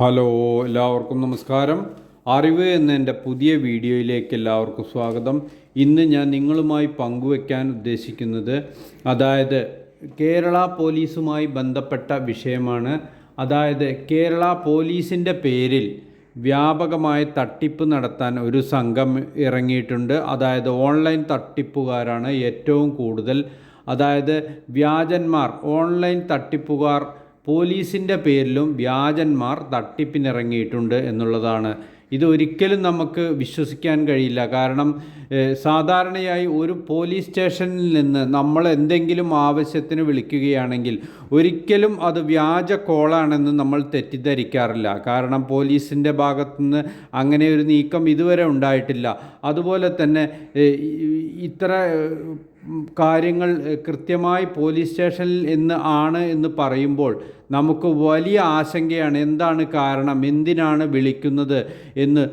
Hello എല്ലാവർക്കും നമസ്കാരം. അറിവ് എന്ന എന്റെ പുതിയ വീഡിയോയിലേക്ക് എല്ലാവർക്കും സ്വാഗതം. ഇന്ന് ഞാൻ നിങ്ങളുമായി പങ്കുവയ്ക്കാൻ ഉദ്ദേശിക്കുന്നത് അതായത് കേരള പോലീസുമായി ബന്ധപ്പെട്ട വിഷയമാണ്. അതായത് കേരള പോലീസിന്റെ പേരിൽ വ്യാപകമായ തട്ടിപ്പ് നടത്താൻ ഒരു സംഘം ഇറങ്ങിയിട്ടുണ്ട്. അതായത് ഓൺലൈൻ തട്ടിപ്പുകാരാണ് ഏറ്റവും കൂടുതൽ. അതായത് വ്യാജന്മാർ ഓൺലൈൻ തട്ടിപ്പുകാർ പോലീസിന്റെ പേരിലും വ്യാജന്മാർ തട്ടിപ്പിനിറങ്ങിയിട്ടുണ്ട് എന്നുള്ളതാണ്. ഇതൊരിക്കലും നമുക്ക് വിശ്വസിക്കാൻ കഴിയില്ല. കാരണം സാധാരണയായി ഒരു പോലീസ് സ്റ്റേഷനിൽ നിന്ന് നമ്മൾ എന്തെങ്കിലും ആവശ്യത്തിന് വിളിക്കുകയാണെങ്കിൽ ഒരിക്കലും അത് വ്യാജ കോളാണെന്ന് നമ്മൾ തെറ്റിദ്ധരിക്കാറില്ല. കാരണം പോലീസിന്റെ ഭാഗത്തുനിന്ന് അങ്ങനെ ഒരു നീക്കം ഇതുവരെ ഉണ്ടായിട്ടില്ല. അതുപോലെ തന്നെ ഇത്ര കാര്യങ്ങൾ കൃത്യമായി പോലീസ് സ്റ്റേഷനിൽ എന്ന് ആണ് എന്ന് പറയുമ്പോൾ നമുക്ക് വലിയ ആശങ്കയാണ് എന്താണ് കാരണം എന്തിനാണ് വിളിക്കുന്നത് എന്ന്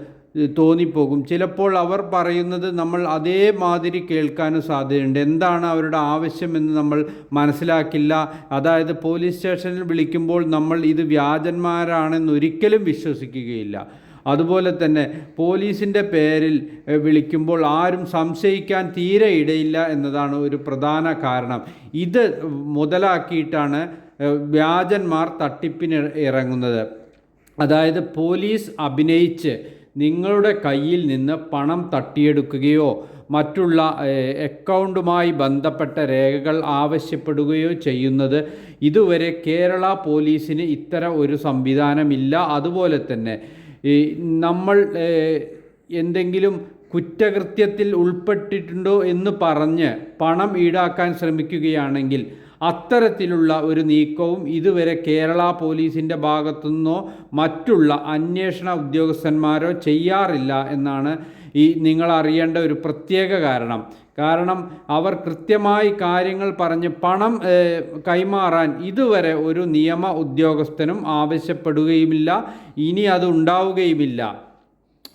തോന്നിപ്പോകും. ചിലപ്പോൾ അവർ പറയുന്നത് നമ്മൾ അതേമാതിരി കേൾക്കാനും സാധ്യതയുണ്ട്. എന്താണ് അവരുടെ ആവശ്യമെന്ന് നമ്മൾ മനസ്സിലാക്കില്ല. അതായത് പോലീസ് സ്റ്റേഷനിൽ വിളിക്കുമ്പോൾ നമ്മൾ ഇത് വ്യാജന്മാരാണെന്ന് ഒരിക്കലും വിശ്വസിക്കുകയില്ല. അതുപോലെ തന്നെ പോലീസിന്റെ പേരിൽ വിളിക്കുമ്പോൾ ആരും സംശയിക്കാൻ തീരെ ഇടയില്ല എന്നതാണ് ഒരു പ്രധാന കാരണം. ഇത് മുതലാക്കിയിട്ടാണ് വ്യാജന്മാർ തട്ടിപ്പിന് ഇറങ്ങുന്നത്. അതായത് പോലീസ് അഭിനയിച്ച് നിങ്ങളുടെ കയ്യിൽ നിന്ന് പണം തട്ടിയെടുക്കുകയോ മറ്റുള്ള അക്കൗണ്ടുമായി ബന്ധപ്പെട്ട രേഖകൾ ആവശ്യപ്പെടുകയോ ചെയ്യുന്നത് ഇതുവരെ കേരള പോലീസിന് ഇത്തരം ഒരു സംവിധാനമില്ല. അതുപോലെ തന്നെ നമ്മൾ എന്തെങ്കിലും കുറ്റകൃത്യത്തിൽ ഉൾപ്പെട്ടിട്ടുണ്ടോ എന്ന് പറഞ്ഞ് പണം ഈടാക്കാൻ ശ്രമിക്കുകയാണെങ്കിൽ അത്തരത്തിലുള്ള ഒരു നീക്കവും ഇതുവരെ കേരള പോലീസിന്റെ ഭാഗത്തുനിന്നോ മറ്റുള്ള അന്വേഷണ ഉദ്യോഗസ്ഥന്മാരോ ചെയ്യാറില്ല എന്നാണ് ഈ നിങ്ങൾ അറിയേണ്ട ഒരു പ്രത്യേക കാരണം. കാരണം അവർ കൃത്യമായി കാര്യങ്ങൾ പറഞ്ഞ് പണം കൈമാറാൻ ഇതുവരെ ഒരു നിയമ ഉദ്യോഗസ്ഥനും ആവശ്യപ്പെടുകയുമില്ല. ഇനി അത് ഉണ്ടാവുകയുമില്ല.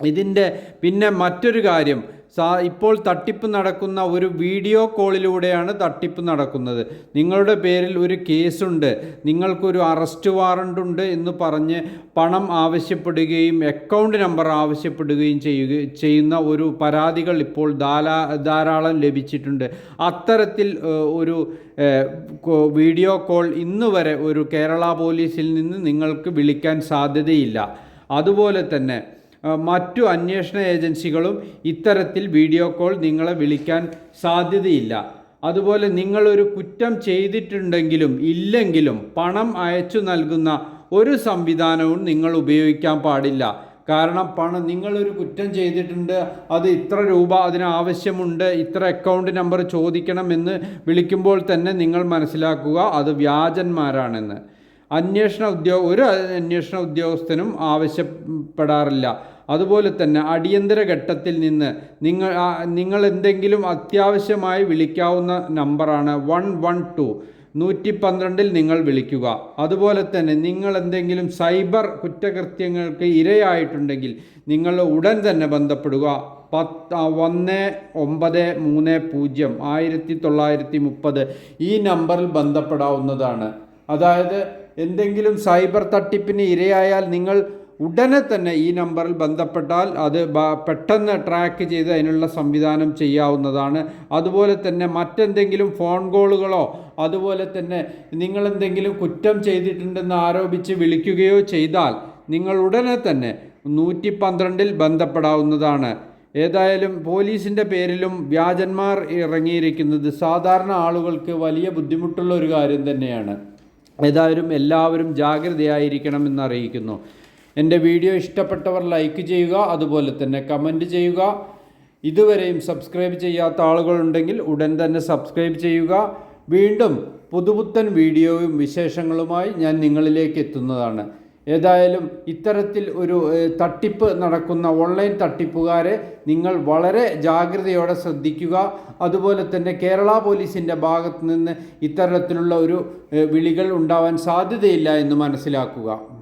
ഇതിന്റെ പിന്നെ മറ്റൊരു കാര്യം ഇപ്പോൾ തട്ടിപ്പ് നടക്കുന്ന ഒരു വീഡിയോ കോളിലൂടെയാണ് തട്ടിപ്പ് നടക്കുന്നത്. നിങ്ങളുടെ പേരിൽ ഒരു കേസുണ്ട്. നിങ്ങൾക്കൊരു അറസ്റ്റ് വാറണ്ട് ഉണ്ട് എന്ന് പറഞ്ഞ് പണം ആവശ്യപ്പെടുകയും അക്കൗണ്ട് നമ്പർ ആവശ്യപ്പെടുകയും ചെയ്യുക ചെയ്യുന്ന ഒരു പരാതികൾ ഇപ്പോൾ ധാരാ ധാരാളം ലഭിച്ചിട്ടുണ്ട്. അത്തരത്തിൽ ഒരു വീഡിയോ കോൾ ഇന്ന് വരെ ഒരു കേരള പോലീസിൽ നിന്ന് നിങ്ങൾക്ക് വിളിക്കാൻ സാധ്യതയില്ല. അതുപോലെ തന്നെ മറ്റു അന്വേഷണ ഏജൻസികളും ഇത്തരത്തിൽ വീഡിയോ കോൾ നിങ്ങളെ വിളിക്കാൻ സാധ്യതയില്ല. അതുപോലെ നിങ്ങളൊരു കുറ്റം ചെയ്തിട്ടുണ്ടെങ്കിലും ഇല്ലെങ്കിലും പണം അയച്ചു നൽകുന്ന ഒരു സംവിധാനവും നിങ്ങൾ ഉപയോഗിക്കാൻ പാടില്ല. കാരണം പണം നിങ്ങളൊരു കുറ്റം ചെയ്തിട്ടുണ്ട് അത് ഇത്ര രൂപ അതിന് ആവശ്യമുണ്ട് ഇത്ര അക്കൗണ്ട് നമ്പർ ചോദിക്കണമെന്ന് വിളിക്കുമ്പോൾ തന്നെ നിങ്ങൾ മനസ്സിലാക്കുക അത് വ്യാജന്മാരാണെന്ന്. അന്വേഷണ ഉദ്യോഗ ഒരു അന്വേഷണ ഉദ്യോഗസ്ഥനും ആവശ്യപ്പെടാറില്ല. അതുപോലെ തന്നെ അടിയന്തര ഘട്ടത്തിൽ നിന്ന് നിങ്ങൾ നിങ്ങൾ എന്തെങ്കിലും അത്യാവശ്യമായി വിളിക്കാവുന്ന നമ്പറാണ് വൺ വൺ ടു. നൂറ്റി പന്ത്രണ്ടിൽ നിങ്ങൾ വിളിക്കുക. അതുപോലെ തന്നെ നിങ്ങൾ എന്തെങ്കിലും സൈബർ കുറ്റകൃത്യങ്ങൾക്ക് ഇരയായിട്ടുണ്ടെങ്കിൽ നിങ്ങൾ ഉടൻ തന്നെ ബന്ധപ്പെടുക. പത്ത് ഒന്ന് ഒമ്പത് മൂന്ന് പൂജ്യം ആയിരത്തി തൊള്ളായിരത്തി മുപ്പത് ഈ നമ്പറിൽ ബന്ധപ്പെടാവുന്നതാണ്. അതായത് എന്തെങ്കിലും സൈബർ തട്ടിപ്പിന് ഇരയായാൽ നിങ്ങൾ ഉടനെ തന്നെ ഈ നമ്പറിൽ ബന്ധപ്പെട്ടാൽ അത് പെട്ടെന്ന് ട്രാക്ക് ചെയ്ത് അതിനുള്ള സംവിധാനം ചെയ്യാവുന്നതാണ്. അതുപോലെ തന്നെ മറ്റെന്തെങ്കിലും ഫോൺ കോളുകളോ അതുപോലെ തന്നെ നിങ്ങളെന്തെങ്കിലും കുറ്റം ചെയ്തിട്ടുണ്ടെന്ന് ആരോപിച്ച് വിളിക്കുകയോ ചെയ്താൽ നിങ്ങൾ ഉടനെ തന്നെ നൂറ്റി പന്ത്രണ്ടിൽ ബന്ധപ്പെടാവുന്നതാണ്. ഏതായാലും പോലീസിന്റെ പേരിലും വ്യാജന്മാർ ഇറങ്ങിയിരിക്കുന്നത് സാധാരണ ആളുകൾക്ക് വലിയ ബുദ്ധിമുട്ടുള്ള ഒരു കാര്യം തന്നെയാണ്. ഏതായാലും എല്ലാവരും ജാഗ്രതയായിരിക്കണം എന്നറിയിക്കുന്നു. എന്റെ വീഡിയോ ഇഷ്ടപ്പെട്ടവർ ലൈക്ക് ചെയ്യുക അതുപോലെ തന്നെ കമന്റ് ചെയ്യുക. ഇതുവരെയും സബ്സ്ക്രൈബ് ചെയ്യാത്ത ആളുകളുണ്ടെങ്കിൽ ഉടൻ തന്നെ സബ്സ്ക്രൈബ് ചെയ്യുക. വീണ്ടും പുതുപുത്തൻ വീഡിയോയും വിശേഷങ്ങളുമായി ഞാൻ നിങ്ങളിലേക്ക് എത്തുന്നതാണ്. ഏതായാലും ഇത്തരത്തിൽ ഒരു തട്ടിപ്പ് നടക്കുന്ന ഓൺലൈൻ തട്ടിപ്പുകാരെ നിങ്ങൾ വളരെ ജാഗ്രതയോടെ ശ്രദ്ധിക്കുക. അതുപോലെ തന്നെ കേരള പോലീസിന്റെ ഭാഗത്ത് നിന്ന് ഇത്തരത്തിലുള്ള ഒരു വിളികൾ ഉണ്ടാവാൻ സാധ്യതയില്ല എന്ന് മനസ്സിലാക്കുക.